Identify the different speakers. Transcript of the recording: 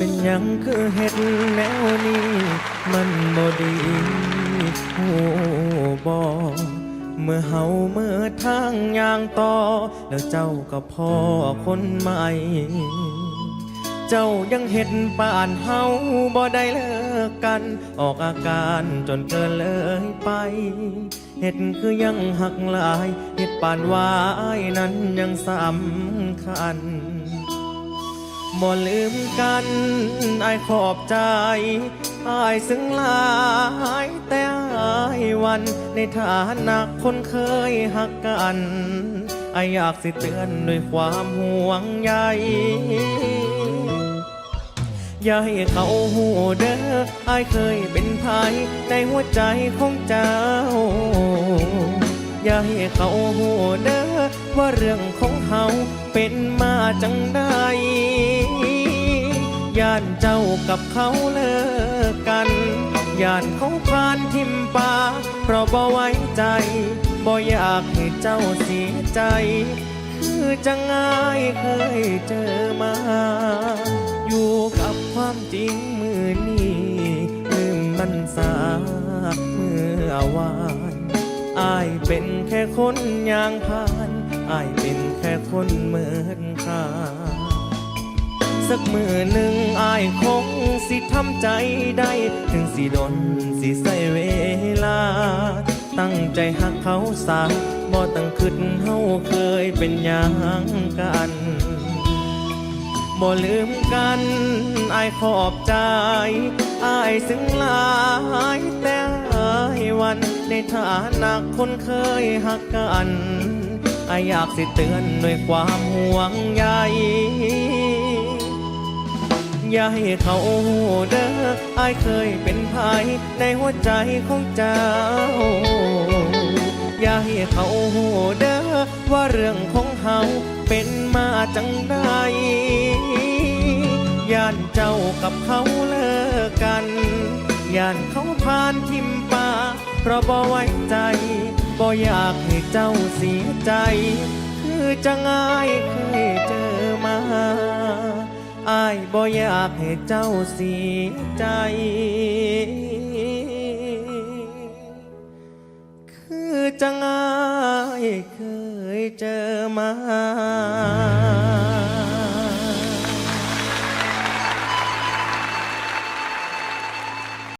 Speaker 1: ป็นยังคือเฮ็ดแนวนี้ มันบ่ดีหูบ่เมื่อเฮาเมื่อทางยางต่อ แล้วเจ้าก็พ่อคนใหม่ เจ้ายังเห็นป่านเฮาบ่ได้เลิกกัน ออกอาการจนเกินเลยไป เห็ดคือยังหักหลาย เห็ดป่านวายนั้นยังสำคัญ บ่ลืมกันไอายขอบใจไอายซึ่งหลายแต่ไอายวัน ในฐานะคนเคยหักกันไอายอยากสิเตือนด้วยความห่วงใยอย่าให้เขาหูเด้ออายเคยเป็นภัยในหัวใจของเจ้า อย่าให้เขาหูเด้อ ว่าเรื่องของเขาเป็นมาจังใดย่านเจ้ากับเขาเลิกกันย่านเขาพานทิมปาเพราะบ่ไว้ใจบ่อยากให้เจ้าเสียใจ คือจะง่ายเคยเจอมา อยู่กับความจริงมือนี้ลืมมันสาเมื่อวานอายเป็นแค่คนยางผ่าน อายเป็นแค่คนเหมือนค่าสักมือหนึ่งอายคงสิทำใจได้ ถึงสิดนสิใส่เวลา ตั้งใจหักเขาสาบ่ตั้งคิดเฮาเคยเป็นหยังกันบ่ลืมกันอายขอบใจอายซึ่งหลายแต่อายวันในฐานะคนเคยหักกัน อายากสิเตือนด้วยความห่วงใยอย่าให้เขาหูเด้ออายเคยเป็นภัยในหัวใจของเจ้า อย่าให้เขาหูเด้อว่าเรื่องของเฮาเป็นมาจังใดย่านเจ้ากับเขาเลิกกัน ย่านเขาพานทิมปาเพราะบ่ไว้ใจ บ่อยากให้เจ้าเสียใจ คือจะง่ายเคยเจอมาอายบ่อยากให้เจ้าเสียใจ คือจะง่ายเคยเจอมา